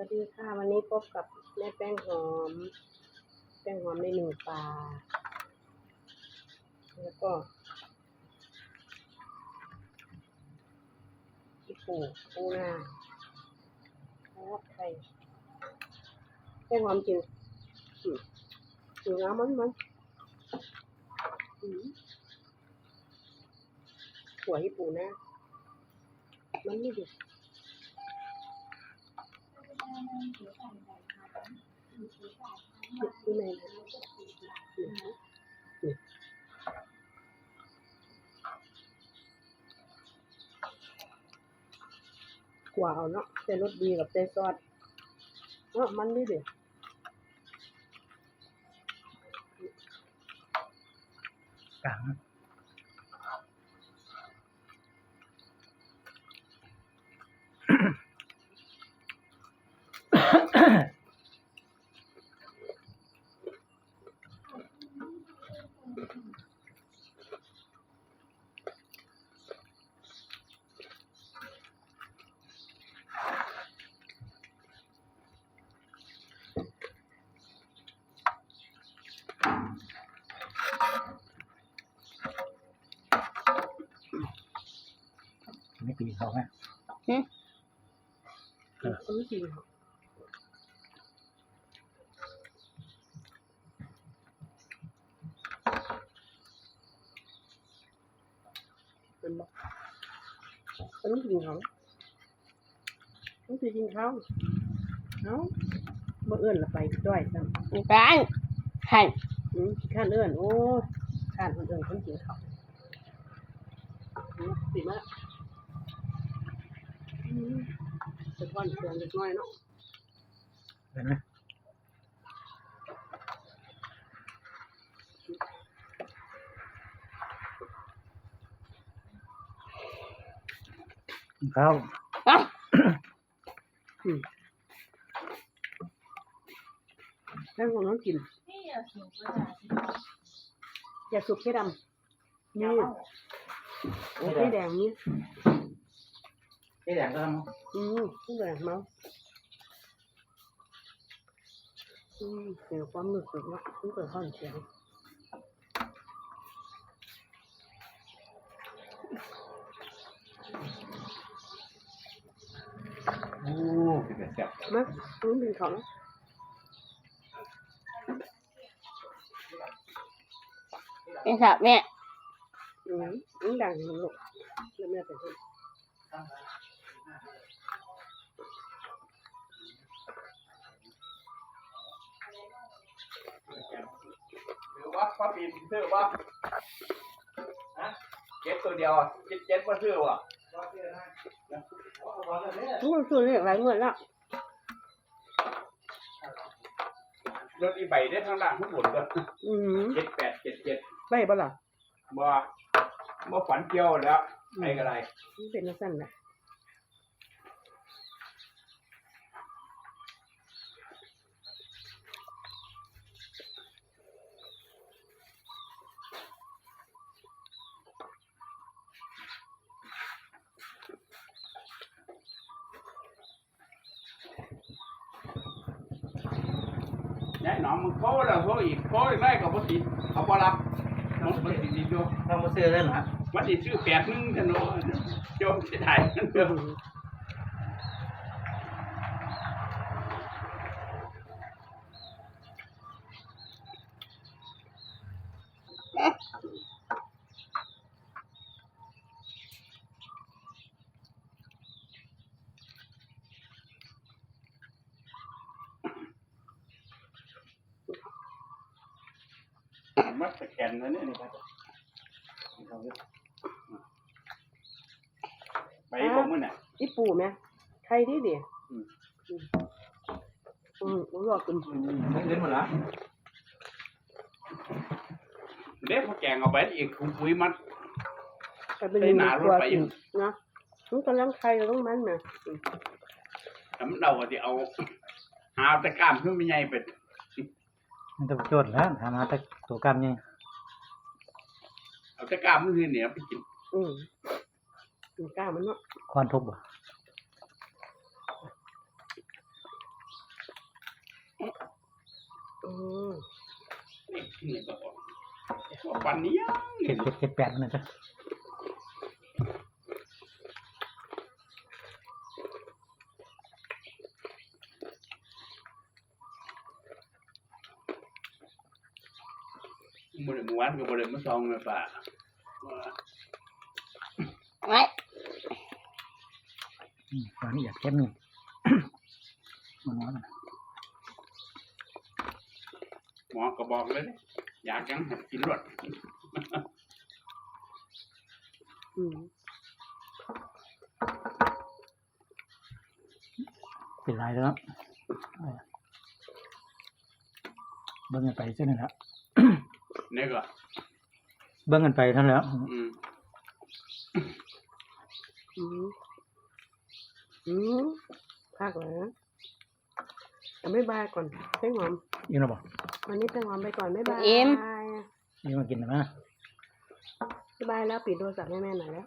วัสดีค่ะวันนี้พบกับแม่แป้งหอม แป้งหอมในหนึ่งปลาแล้วก็พี่ปูปูนาทอดไข่แป้งหอมจริงอืมอยู่น้ำมันมันอืมหัวพี่ปูนะ มันไม่ดี อยู่ในนั้นกว่าเนาะแต่รสดีกับแต่ซอสเนาะมันนี่เด็ดกลางไม่ปีเขาไหมเออซื้อจริงเหรอเป็นบอกต้องกินเขาต้องกินเขาเอ้าบ่เอื้อนละไปจ้อยซ้ำมีบ้านหันอืมขี้ข้านเอื้อนโอ้ยข้านคนอื่นคนกินเขาอืมสิมาอืม สะท้อนเสียงเล็กน้อยเนาะเห็นไหมข้าวอะอืมแล้วของน้องกินอย่าสุกแค่ดำนี่โอ้ยแดงนี่ไอ้แดงก็ทอืมนี่แดงเมาอืมเสียความรู้สึกว่ามันเกิดข้อนเสียงำโอ้เป็นแบบแซ่บมาอืมเป็นของเป็นสับแม่อืมอืมดังมันลูกแล้วแม่เป็น หรือว่าป้าปีนซื้อว่าฮะเจ็ดตัวเดียวอะเจ็ดเจ็ดมาซื้อว่ะทุกคนซื้อเรียกหลายเงินแล้วรถอีใบได้ทางด้านทั้งหมดเลยอืมเจ็ดแปดเจ็ดเจ็ดไปบ่ล่ะบ่บ่ฝันเกี่ยวแล้วไอ้กระไรมันเป็นจังซั่นแหละ หนอมมึงโค้แล้วโค้อีกโค้อีกได้กับบ่ติดเขาบ่รับน้องบ่ติดดีอยู่ทำมาซื้อเลยนะมันสิซื้อแปดหนึงกันเนาะโยมสิได้อื มมันสแกนแล้วเนี่ยนี่ครับไปบ่มื้อน่ะอีปู่แม่ใครดีดิอืมอืมอืมรู้ว่าคุณไม่เล่นหมดละเด็กเขาแกงเอาไปอีกคุปุ๋ยมันแต่เป็นไปหนารถไปอยู่นะมันกำลังใครต้องมันนะแต่มันเราก็สิเอาหาต่กล้ามขึ้นไม่ใหญ่เป็ด มันจะโจทย์แล้วทำมหาแต่ตัวกรรมนี่เอาต่กล้ามมือเหนียวไปกินอืมหนูกล้ามันเนาะควันทุบบ่เอืเนี่กินเลยก็บอว่าปันนี้ยังเจ็ดเจ็ดเจ็ดแปดนั่นนะ บริมวนกับบริมาซองเลยป่ะไว้อืมตอนนี้อยากเก็บนี่มันน้อยมันหมอก็บอกเลย อยากยังให้กินรสอืมเป็นไรแล้วเนาะเออเบิ่งกันไปเส้นนั่นแหละ นี่ก็เบิ่งกันไปเท่านั้นแหล้ว อืมอืมอืมภาคเหรอเอาไม่บายก่อนแป้งหอมยิงเราบอกวันนี้แป้งหอมไปก่อนไม่บายยิงมากินนะมาบ๊ายบายแล้วปิดโทรศัพท์ให้แม่หน่อยแล้ว